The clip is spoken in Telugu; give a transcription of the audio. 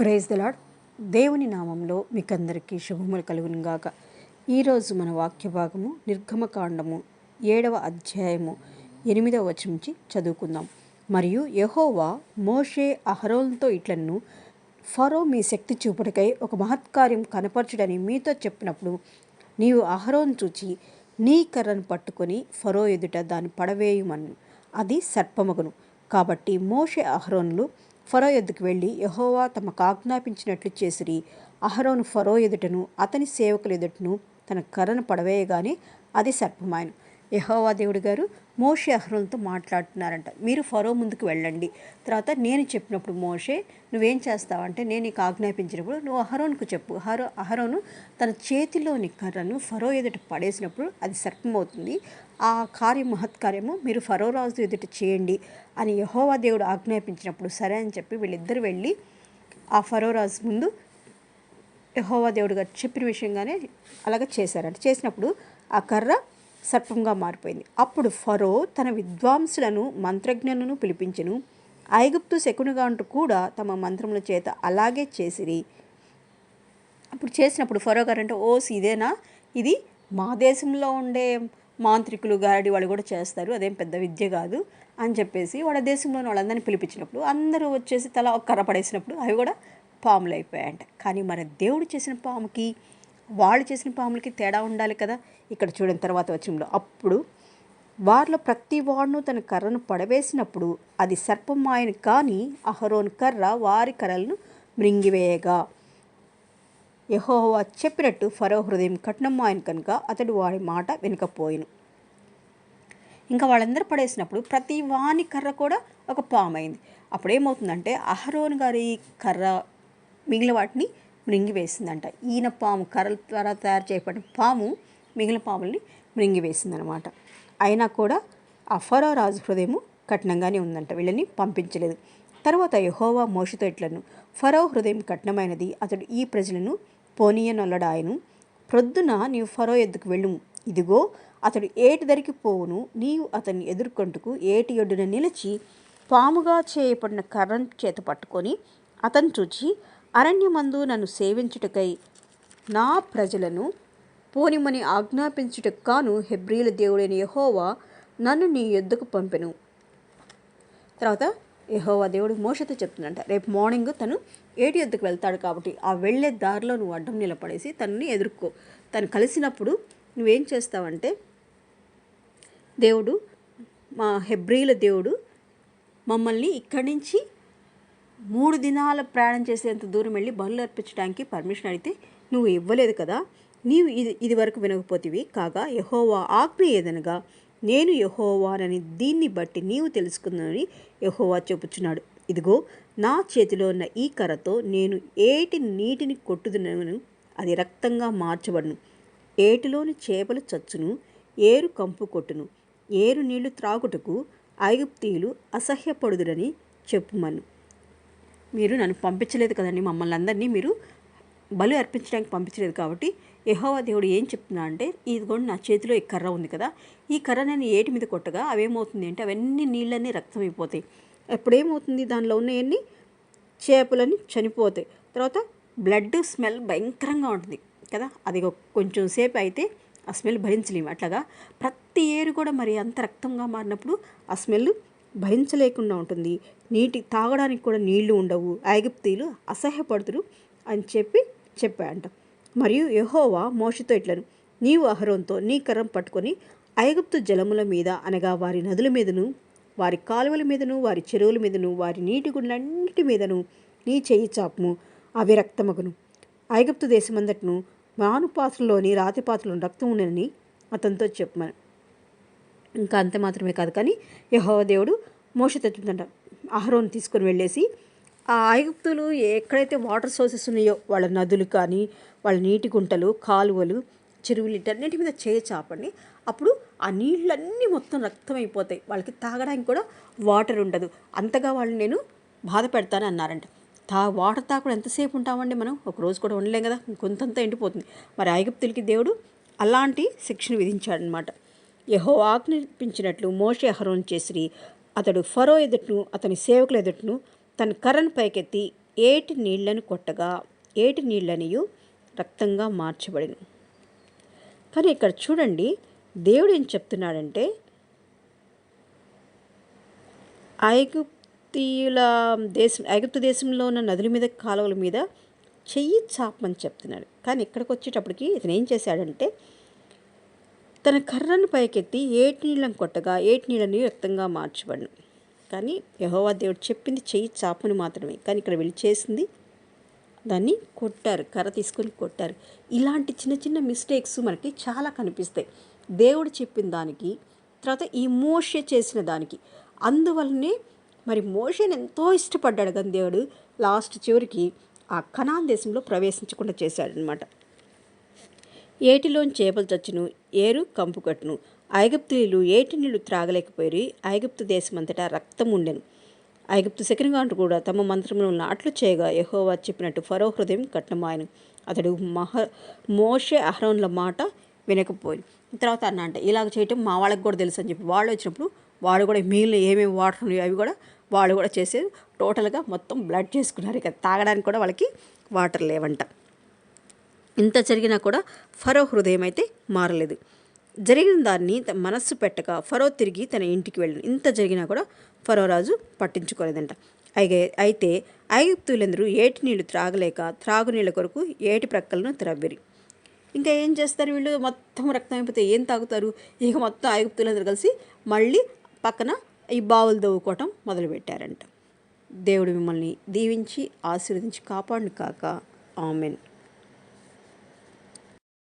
ప్రైజ్ దలాడ్ దేవుని నామంలో మీకందరికీ శుభములు కలుగునుగాక. ఈరోజు మన వాక్య భాగము నిర్గమకాండము ఏడవ అధ్యాయము ఎనిమిదవ వచనం నుంచి చదువుకుందాం. మరియు యహోవా మోషే అహరోన్తో ఇట్లను ఫరో మీ శక్తి చూపుటకై ఒక మహత్కార్యం కనపరచుడని మీతో చెప్పినప్పుడు నీవు అహరోన్ చూచి నీ కర్రను పట్టుకొని ఫరో ఎదుట దాన్ని పడవేయుమను. అది సర్పమగును. కాబట్టి మోషే అహరోన్లు ఫరో ఎద్దుకు వెళ్ళి యహోవా తమకు ఆజ్ఞాపించినట్లు చేసిరి. అహరోను ఫరో ఎదుటను అతని సేవకుల ఎదుటను తన కర్రను పడవేయగానే అది సర్పమాయను. యహోవా దేవుడు గారు మోషే అహరోన్తో మాట్లాడుతున్నారంట. మీరు ఫరో ముందుకు వెళ్ళండి. తర్వాత నేను చెప్పినప్పుడు మోషే నువ్వేం చేస్తావంటే నేను నీకు ఆజ్ఞాపించినప్పుడు నువ్వు అహరోన్కు చెప్పు. హరో అహరోను తన చేతిలోని కర్రను ఫరో ఎదుట పడేసినప్పుడు అది సర్పమవుతుంది. ఆ కార్యం మహత్కార్యము మీరు ఫరో రాజు ఎదుట చేయండి అని యహోవా దేవుడు ఆజ్ఞాపించినప్పుడు సరే అని చెప్పి వీళ్ళిద్దరు వెళ్ళి ఆ ఫరో రాజు ముందు యహోవా దేవుడు గారు చెప్పిన విషయంగానే అలాగ చేశారంట. చేసినప్పుడు ఆ కర్ర సర్పంగా మారిపోయింది. అప్పుడు ఫరో తన విద్వాంసులను మంత్రజ్ఞులను పిలిపించెను. ఐగుప్తు శకునుగా అంటూ కూడా తమ మంత్రముల చేత అలాగే చేసిరి. అప్పుడు చేసినప్పుడు ఫరో గారు అంటే ఓస్ ఇదేనా ఇది మా దేశంలో ఉండే మాంత్రికులు గారడి వాళ్ళు కూడా చేస్తారు. అదేం పెద్ద విద్య కాదు అని చెప్పేసి వాళ్ళ దేశంలోని వాళ్ళందరినీ పిలిపించినప్పుడు అందరూ వచ్చేసి తల కర్రపడేసినప్పుడు కర్ర పడేసినప్పుడు అవి కూడా పాములు అయిపోయాయంట కానీ మరి దేవుడు చేసిన పాముకి వాళ్ళు చేసిన పాములకి తేడా ఉండాలి కదా. ఇక్కడ చూడని తర్వాత వచ్చంలో అప్పుడు వారిలో ప్రతి వాడును తన కర్రను పడవేసినప్పుడు అది సర్పం ఆయన కానీ అహరోన్ కర్ర వారి కర్రలను మృంగివేయగా. యహోవా చెప్పినట్టు ఫరో హృదయం కఠినమాయను ఆయన కనుక అతడు వాడి మాట వినకపోయిను. ఇంకా వాళ్ళందరూ పడేసినప్పుడు ప్రతి వాని కర్ర కూడా ఒక పాము అయింది. అప్పుడు ఏమవుతుందంటే అహరోన్ గారి కర్ర మిగిలిన వాటిని మృంగివేసిందంట ఈయన పాము కర్రల ద్వారా తయారు చేయబడిన పాము మిగిలిన పాముల్ని మృంగివేసిందనమాట అయినా కూడా ఆ ఫరో రాజు హృదయం కఠినంగానే ఉందంట. వీళ్ళని పంపించలేదు. తర్వాత యహోవా మోషతో ఇట్లను ఫరో హృదయం కఠినమైనది. అతడు ఈ ప్రజలను పోనీయనొల్లడాయను ప్రొద్దున నీవు ఫరో ఎద్దుకు వెళ్ళుము. ఇదిగో అతడు ఏటి దరికి పోవును. నీవు అతన్ని ఎదుర్కొంటుకు ఏటి ఒడ్డున నిలిచి పాముగా చేయబడిన కర్రను చేత పట్టుకొని అతను చూచి అరణ్యమందు నన్ను సేవించుటకై నా ప్రజలను పోనిమని ఆజ్ఞాపించుటకు కాను హెబ్రీల దేవుడైన యహోవా నన్ను నీ యొద్దకు పంపెను. తర్వాత యహోవా దేవుడు మోషతో చెప్తుందంట రేపు మార్నింగ్ తను ఏటి ఎద్దుకు వెళ్తాడు కాబట్టి ఆ వెళ్ళే దారిలో నువ్వు అడ్డం నిలబడేసి తనని ఎదుర్కో. తను కలిసినప్పుడు నువ్వేం చేస్తావంటే దేవుడు మా హెబ్రీల దేవుడు మమ్మల్ని ఇక్కడి నుంచి మూడు దినాల ప్రయాణం చేసేంత దూరం వెళ్ళి బలు అర్పించడానికి పర్మిషన్ అడిగితే నువ్వు ఇవ్వలేదు కదా. నీవు ఇది ఇది వరకు వినకపోతివి. కాగా యహోవా ఆజ్ఞ ఏదనగా నేను యహోవానని దీన్ని బట్టి నీవు తెలుసుకుందని యహోవా చెప్పుచున్నాడు. ఇదిగో నా చేతిలో ఉన్న ఈ కర్రతో నేను ఏటి నీటిని కొట్టుదునను అది రక్తంగా మార్చబడును. ఏటిలోని చేపలు చచ్చును ఏరు కంపు కొట్టును ఏరు నీళ్ళు త్రాగుటకు ఐగుప్తీయులు అసహ్యపడుదురని చెప్పుమను. మీరు నన్ను పంపించలేదు కదండి. మమ్మల్ని అందరినీ మీరు బలి అర్పించడానికి పంపించలేదు కాబట్టి యహోవా దేవుడు ఏం చెప్తున్నా అంటే ఇదిగోండి నా చేతిలో ఈ కర్ర ఉంది కదా. ఈ కర్ర నేను ఏటి మీద కొట్టగా అవేమవుతుంది అంటే అవన్నీ నీళ్ళన్నీ రక్తం అయిపోతాయి. అప్పుడేమవుతుంది దానిలో ఉన్నవన్నీ చేపలని చనిపోతాయి. తర్వాత బ్లడ్ స్మెల్ భయంకరంగా ఉంటుంది కదా. అది కొంచెం సేపు అయితే ఆ స్మెల్ భరించలేము. అట్లాగా ప్రతి ఏరు కూడా మరి అంత రక్తంగా మారినప్పుడు ఆ స్మెల్ భరించలేకుండా ఉంటుంది. నీటి తాగడానికి కూడా నీళ్ళు ఉండవు. ఐగుప్తీలు అసహ్యపడుతురు అని చెప్పి చెప్పాయంట. మరియు యహోవా మోషతో ఇట్లను నీవు అహరోన్తో నీ కర్రం పట్టుకొని ఐగుప్తు జలముల మీద అనగా వారి నదుల మీదను వారి కాలువల మీదను వారి చెరువుల మీదను వారి నీటి గుండ్లన్నిటి మీదను నీ చెయ్యి చాపుము అవి రక్తమగును. ఐగుప్తు దేశమందటను మాను పాత్రలోని రాతి పాత్రలో రక్తం ఉండనని అతనితో చెప్పమని ఇంకా అంతే మాత్రమే కాదు. కానీ యహోవ దేవుడు మోస తెచ్చుతుందంట ఆహారం తీసుకొని వెళ్ళేసి ఆ ఐగుప్తులు ఎక్కడైతే వాటర్ సోర్సెస్ ఉన్నాయో వాళ్ళ నదులు కానీ వాళ్ళ నీటి గుంటలు కాలువలు చెరువులు ఇటన్నిటి మీద చేయి చాపండి. అప్పుడు ఆ నీళ్ళన్నీ మొత్తం రక్తం అయిపోతాయి వాళ్ళకి తాగడానికి కూడా వాటర్ ఉండదు. అంతగా వాళ్ళు నేను బాధ పెడతాను అన్నారంట. తా వాటర్ తాకుండా ఎంతసేపు ఉంటామండి మనం? ఒక రోజు కూడా ఉండలేం కదా. కొంతంత ఎండిపోతుంది. మరి ఐగుప్తులకి దేవుడు అలాంటి శిక్షను విధించాడనమాట యహో ఆజ్ఞాపించినట్లు మోషే అహరోన్ చేసిరి. అతడు ఫరో ఎదుటను అతని సేవకుల ఎదుటను తన కర్రను పైకెత్తి ఏటి నీళ్ళను కొట్టగా ఏటి నీళ్ళనియు రక్తంగా మార్చబడిను. కానీ ఇక్కడ చూడండి దేవుడు ఏం చెప్తున్నాడంటే ఐగుప్తీయుల దేశం ఐగుప్తు దేశంలో ఉన్న నదుల మీద కాలువల మీద చెయ్యి చాపమని చెప్తున్నాడు. కానీ ఇక్కడికి వచ్చేటప్పటికి ఇతను ఏం చేశాడంటే తన కర్రను పైకెత్తి ఏటి నీళ్ళని కొట్టగా ఏటి నీళ్ళని రక్తంగా మార్చబడను కానీ యహోవా దేవుడు చెప్పింది చెయ్యి చాపను మాత్రమే. కానీ ఇక్కడ వెళ్ళి చేసింది దాన్ని కొట్టారు కర్ర తీసుకొని కొట్టారు. ఇలాంటి చిన్న చిన్న మిస్టేక్స్ మనకి చాలా కనిపిస్తాయి. దేవుడు చెప్పిన దానికి తర్వాత ఈ మోషే చేసిన దానికి. అందువల్లనే మరి మోషేని ఎంతో ఇష్టపడ్డాడు కానీ దేవుడు లాస్ట్ చివరికి ఆ కణాన్ దేశంలో ప్రవేశించకుండా చేశాడనమాట ఏటిలోని చేపలు చచ్చును ఏరు కంపు కట్టును. ఐగుప్తులు ఏటి నీళ్ళు త్రాగలేకపోయి ఐగుప్తు దేశమంతటా రక్తం ఉండెను ఐగుప్తు శకనగాంటు కూడా తమ మంత్రంలో నాట్లు చేయగా యహోవా చెప్పినట్టు ఫరో హృదయం కట్నమాయను. అతడు మహ మోషే అహరోన్ల మాట వినకపోయి తర్వాత అన్న అంటే ఇలాగ చేయటం మా వాళ్ళకి కూడా తెలుసు అని చెప్పి వాళ్ళు వచ్చినప్పుడు వాళ్ళు కూడా మిగిలిన ఏమేమి వాటర్ ఉన్నాయో అవి కూడా వాళ్ళు కూడా చేసేది. టోటల్గా మొత్తం బ్లడ్ చేసుకున్నారు. ఇక తాగడానికి కూడా వాళ్ళకి వాటర్ లేవంట. ఇంత జరిగినా కూడా ఫరో హృదయం అయితే మారలేదు. జరిగిన దాన్ని తన మనస్సు పెట్టక ఫరో తిరిగి తన ఇంటికి వెళ్ళను ఇంత జరిగినా కూడా ఫరో రాజు పట్టించుకోలేదంట. అయితే అయితే ఐగుప్తులందరూ ఏటి నీళ్ళు త్రాగలేక త్రాగునీళ్ళ కొరకు ఏటి ప్రక్కలను త్రవ్విరి. ఇంకా ఏం చేస్తారు వీళ్ళు? మొత్తం రక్తం అయిపోతే ఏం తాగుతారు? ఇక మొత్తం ఐగుప్తులందరూ కలిసి మళ్ళీ పక్కన ఈ బావులు దవ్వుకోవటం మొదలుపెట్టారంట. దేవుడు మిమ్మల్ని దీవించి ఆశీర్వదించి కాపాడు కాక. ఆమెన్.